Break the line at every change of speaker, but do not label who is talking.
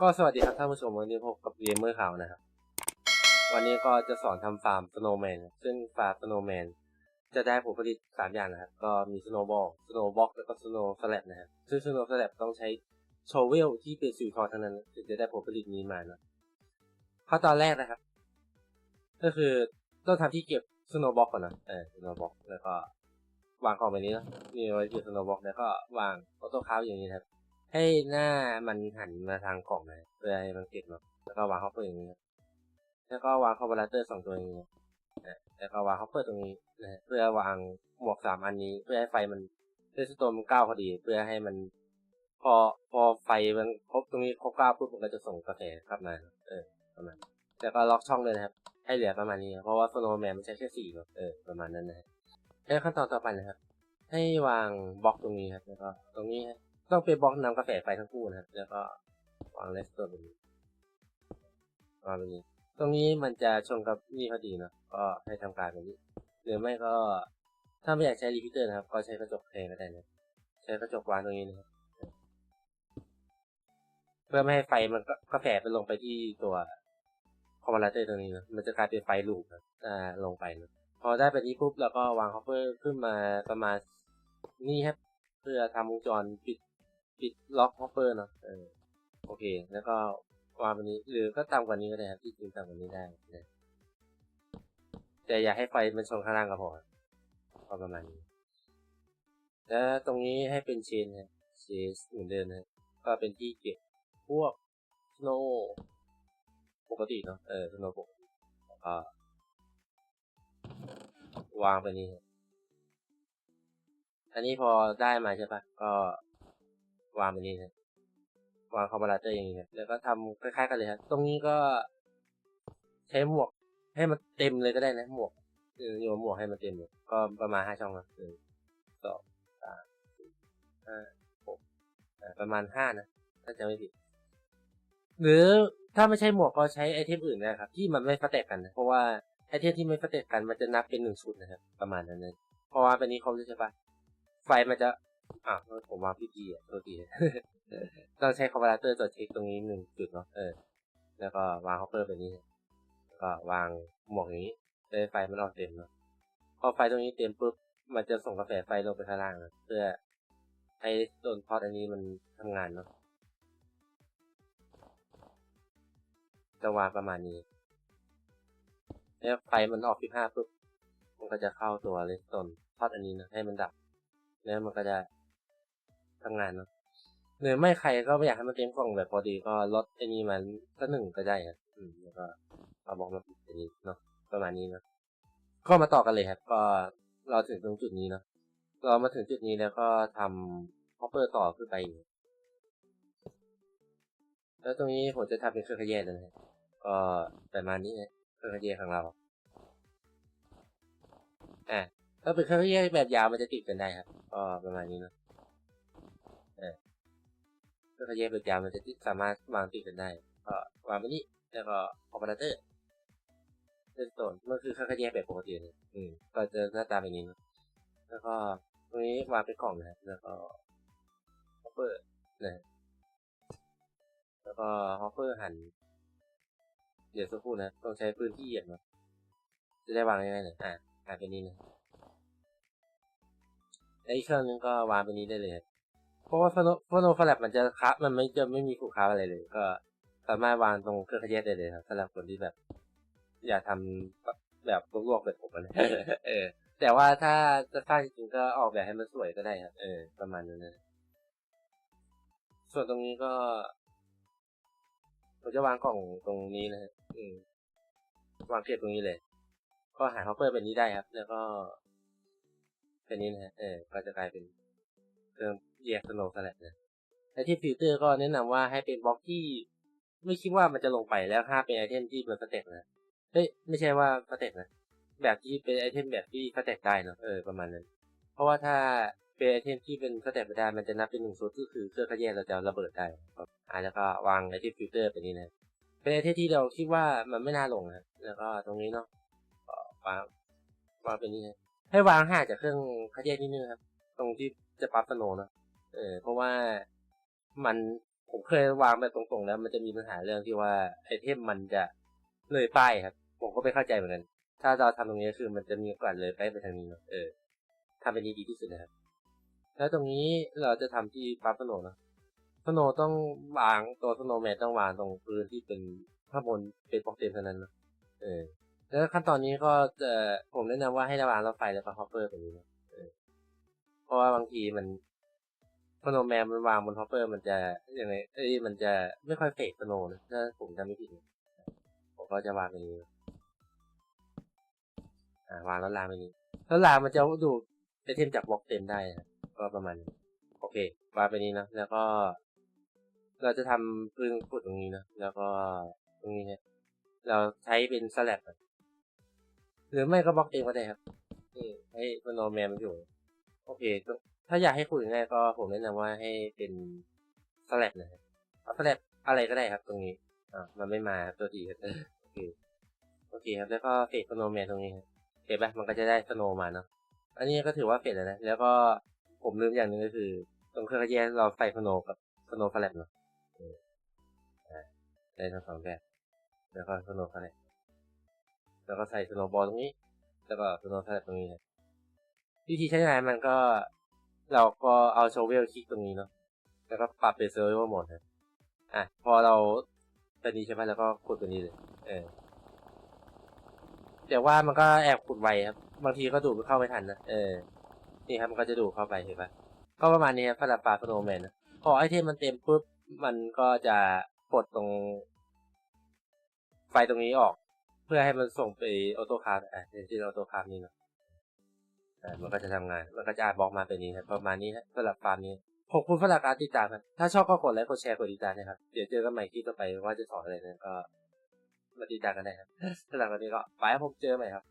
ก็สวัสดีครับท่านผู้ชมวันนี้พบกับเกมเมอร์ข่าวนะครับ วันนี้ก็จะสอนทำฟาร์มสโนว์แมนซึ่งฟาร์มสโนว์แมนจะได้ผลผลิตสามอย่างนะครับ ก็มีสโนว์บอลสโนว์บ็อกแล้วก็สโนว์สแลบนะครับซึ่งสโนว์สแลบต้องใช้โชเวลที่เป็นสีทอเท่านั้นถึงจะได้ผลผลิตนี้มานะขั้นตอนแรกนะครับ ก็คือต้องทำที่เก็บสโนว์บ็อกก่อนนะเออสโนว์บ็อกแล้วก็วางกล่องแบบนี้นะมีไว้เก็บสโนว์บ็อกแล้วก็วางออโต้คาร์อย่างนี้นะครับ ให้หน้ามันหันมาทางกล่องนะเพื่อให้มันเก็บเนาแล้วก็วางเข้าเปิดอย่างนี้แล้วก็วางคอมพิวเตอร์สองตัวอย่างนี้นะแล้วก็วางเข้าเปิดตรงนี้นะเพื่อวางหมวกสามอันนี้ เพื่อให้ไฟมันเพื่อสโตนมันก้าวพอดี เพื่อให้มัน พอพอไฟมันครบตรงนี้ครบก้าวปุ๊บมันก็จะส่งกระแสกลับมาเออประมาณแล้วก็ล็อกช่องเลยนะครับ ให้เหลือประมาณนี้ เพราะว่าโฟโนแมนมันใช้แค่สี่เนาะเออประมาณนั้นนะแล้วขั้นตอนต่อไปนะครับ ให้วางบล็อกตรงนี้ครับแล้วก็ตรงนี้ฮะ ต้องเป็นบล็อกนำกาแฟไฟทั้งคู่นะครับแล้วก็วางเลสตัวแบบนี้วางแบบนี้ ตรงนี้มันจะชนกับนี่พอดีเนาะก็ให้ทำการแบบนี้ หรือไม่ก็ถ้าไม่อยากใช้รีพิเตอร์นะครับ ก็ใช้กระจกแทนก็ได้นะใช้กระจกวางตรงนี้นะครับเพื่อไม่ให้ไฟมันก็กาแฟไปลงไปที่ตัวคอมพิวเตอร์ตรงนี้นะมันจะกลายเป็นไฟลูปนะอ่าลงไปนะพอได้แบบนี้ปุ๊บแล้วก็วางคอปเปอร์ขึ้นมาประมาณนี่ครับ เพื่อทำวงจรปิด ปิดล็อกฮอปเปอร์เนาะเออโอเค แล้วก็วางแบบนี้หรือก็ต่ำกว่านี้ก็ได้ครับที่จริงต่ำกว่านี้ได้นะแต่อย่าให้ไฟมันชนข้างล่างก็พอก็ประมาณนี้ แล้วตรงนี้ให้เป็นเชนนะเชนเหมือนเดิมนะก็เป็นที่เก็บพวกสโนปกติเนาะเออสโนปกติแล้วก็วางไปนี่อันนี้พอได้มาใช่ปะก็ วางแบบนี้นะวางคอมพิวเตอร์อย่างนี้นะแล้วก็ทำคล้ายๆกันเลยครับตรงนี้ก็ใช้หมวกให้มันเต็มเลยก็ได้นะหมวกเออโยนหมวกให้มันเต็มเลยก็ประมาณห้าช่องนะหนึ่งสองสามสี่ห้าหกประมาณห้านะถ้าจะไม่ผิด หรือถ้าไม่ใช่หมวกก็ใช้ไอเทมอื่นนะครับ ที่มันไม่ฟัดแตกกันนะเพราะว่าไอเทมที่ไม่ฟัดแตกกันมันจะนับเป็นหนึ่งชุดนะครับ ประมาณนั้นเลยเพราะว่าเป็นนี้เขาใช่ปะไฟมันจะ อ่าผมวางพี่จีอะโทษทีต้องใช้คอมพิวเตอร์ตัวเช็คตรงนี้หนึ่งจุดเนาะเออ แล้วก็วางฮอปเปอร์แบบนี้แล้วก็วางหมวกนี้เพื่อไฟมันออกเต็มเนาะพอไฟตรงนี้เต็มปุ๊บมันจะส่งกระแสไฟลงไปข้างล่างนะเพื่อให้โดนพอตอันนี้มันทำงานเนาะจะวางประมาณนี้แล้วไฟมันออกสิบห้าปุ๊บมันก็จะเข้าตัวเลสโตนพอตอันนี้นะให้มันดับ แล้วมันก็จะ ทำงานเนาะหรือไม่ใครก็ไม่อยากให้มันเต็มกล่องแบบพอดีก็ลดไอ้นี้มันก็หนึ่งก็ได้ครับอืมแล้วก็เอาบล็อกมาปิดอันนี้เนาะประมาณนี้เนาะก็มาต่อกันเลยครับ ก็เราถึงตรงจุดนี้เนาะเรามาถึงจุดนี้แล้วก็ทำฮอปเปอร์ต่อขึ้นไปอีกแล้วตรงนี้ผมจะทำเป็นเครื่องขยายเลยนะครับก็ประมาณนี้นะเครื่องขยายของเราอะถ้าเป็นเครื่องแยกแบบยาวมันจะติดกันได้ครับ ก็ประมาณนี้เนอะ เครื่องแยกแบบยาวมันจะติดสามารถวางติดกันได้ก็วางไปนี่แล้วก็คอมพิวเตอร์เล่นต้นมันคือเครื่องแยกแบบปกติเลยอืมก็จะหน้าตาแบบนี้นะแล้วก็ตรงนี้วางเป็นกล่องนะแล้วก็ฮอปเปอร์นะแล้วก็ฮอปเปอร์หัน เดี๋ยวสักครู่นะต้องใช้พื้นที่เหยียบนะจะได้วางง่ายๆหน่อยอ่าหันไปนี่นะแล้เครื่องนึงก็วางไปนี้ได้เลย เพราะว่าฟโนฟโนฟลับมันจะคับมันไม่จะไม่มีขู่ค้าอะไรเลย ก็สามารถวางตรงเครื่องขยายได้เลยครับสำหรับคนที่แบบ อยากทำแบบลวกๆแบบผมนะเออ แต่ว่าถ้าจะสร้างจริงก็ออกแบบให้มันสวยก็ได้ครับ เออ ประมาณนั้นนะส่วนตรงนี้ก็ผมจะวางกล่องตรงนี้นะฮะอืมวางเก็บตรงนี้เลย ก็หาฮอปเปอร์แบบนี้ได้ครับ แล้วก็ เป็นนี้นะฮะ เออ ก็จะกลายเป็นเครื่อง แยกสโนว์สแลดนะและที่ฟิลเตอร์ก็แนะนำว่าให้เป็นบล็อกที่ ไม่คิดว่ามันจะลงไปแล้วถ้าเป็นไอเทมที่มันสเต็กนะเฮ้ยไม่ใช่ว่าสเต็กนะแบบที่เป็นไอเทมแบบที่สเต็กได้เนอะเออประมาณนั้น เพราะว่าถ้าเป็นไอเทมที่เป็นสเต็กไม่ได้มันจะนับเป็นหนึ่งส่วนก็คือเครื่องขยายเราจะระเบิดได้ครับอ่าแล้วก็วางไอเทมฟิลเตอร์เป็นนี้นะเป็นไอเทมที่เราคิดว่ามันไม่น่าลงนะแล้วก็ตรงนี้เนาะวางวางเป็นนี้นะให้วางห่างจากเครื่องคัดแยกนิดนึงครับ ตรงที่จะปั๊บสโนนะ เออเพราะว่ามันผมเคยวางแบบตรงๆแล้ว มันจะมีปัญหาเรื่องที่ว่าไอเทมมันจะเลยป้ายครับ ผมก็ไม่เข้าใจเหมือนกัน ถ้าเราทำตรงนี้คือมันจะมีโอกาสเลยไปไปทางนี้เนาะเออทำเป็นนี้ดีที่สุดนะครับ แล้วตรงนี้เราจะทำที่ปั๊บสโนว์เนาะสโนต้องวางตัวสโนแมนต้องวางตรงพื้นที่เป็นข้างบนเป็นบล็อกเต็มเท่านั้นเนาะเออ แล้วขั้นตอนนี้ก็จะผมแนะนำว่าให้ระวางรถไฟแล้วก็ฮอปเปอร์แบบนี้นะเออเพราะว่าบางทีมัน โนแมนมันวางบนฮอปเปอร์มันจะยังไงเอ้ยมันจะไม่ค่อยเฟกสโนนะถ้าผมจำไม่ผิดผมก็จะวางแบบนี้อ่าวางแล้วลามไปนี้แล้วลามมันจะดูไอเทมจากบล็อกเต็มได้นะก็ประมาณนี้โอเควางไปนี้นะแล้วก็ เราจะทำพึ่งขุดตรงนี้นะแล้วก็ตรงนี้เนี่ยเราใช้เป็นสลับหรือไม่ก็บล็อกเองก็ได้ครับนี่ให้โนแมนมันอยู่โอเค ถ้าอยากให้ขุดง่ายก็ผมแนะนำว่าให้เป็นสลับนะครับเอาสลับอะไรก็ได้ครับตรงนี้อ่ามันไม่มาตัวทีครับโอเคโอเคครับแล้วก็เฟสโนแมนตรงนี้ครับเห็นปะมันก็จะได้สโนมาเนาะอันนี้ก็ถือว่าเฟดแล้วนะ แล้วก็ผมลืมอย่างหนึ่งก็คือ ตรงเครื่องแยกเราใส่สโนกับสโนสแลบเนาะได้ทั้งสองแบบ แล้วก็สโนสแลบแล้วก็ใส่สโนบอลตรงนี้ แล้วก็สโนสแลบตรงนี้ครับวิธีใช้งานมันก็ เราก็เอาโชเวลคลิกตรงนี้เนาะแล้วก็ปรับเป็นเซอร์ไวโหมดครับอะพอเราตัวนี้ใช่ไหมแล้วก็กดตัวนี้เลย เออแต่ว่ามันก็แอบขุดไวครับ บางทีก็ดูดเข้าไม่ทันนะเออนี่ครับมันก็จะดูดเข้าไปเห็นปะก็ประมาณนี้ครับสำหรับปลาสโนแมนนะพอไอเทมมันเต็มปุ๊บมันก็จะปลดตรง ไฟตรงนี้ออก เพื่อให้มันส่งไปออโต้คาร์อะเดี๋ยวที่ออโต้คาร์นี่เนาะ มันก็จะทำงาน มันก็จะบล็อกมาเป็นนี้ครับประมาณนี้นะสำหรับฟาร์มนี้ขอบคุณสำหรับการติดตามครับ ถ้าชอบก็กดไลค์ กดแชร์ กดติดตามนะครับ เดี๋ยวเจอกันใหม่ที่ต่อไปว่าจะสอนอะไรนะก็มาติดตามกันได้ครับสำหรับวันนี้ก็ไปครับผมเจอกันใหม่ครับ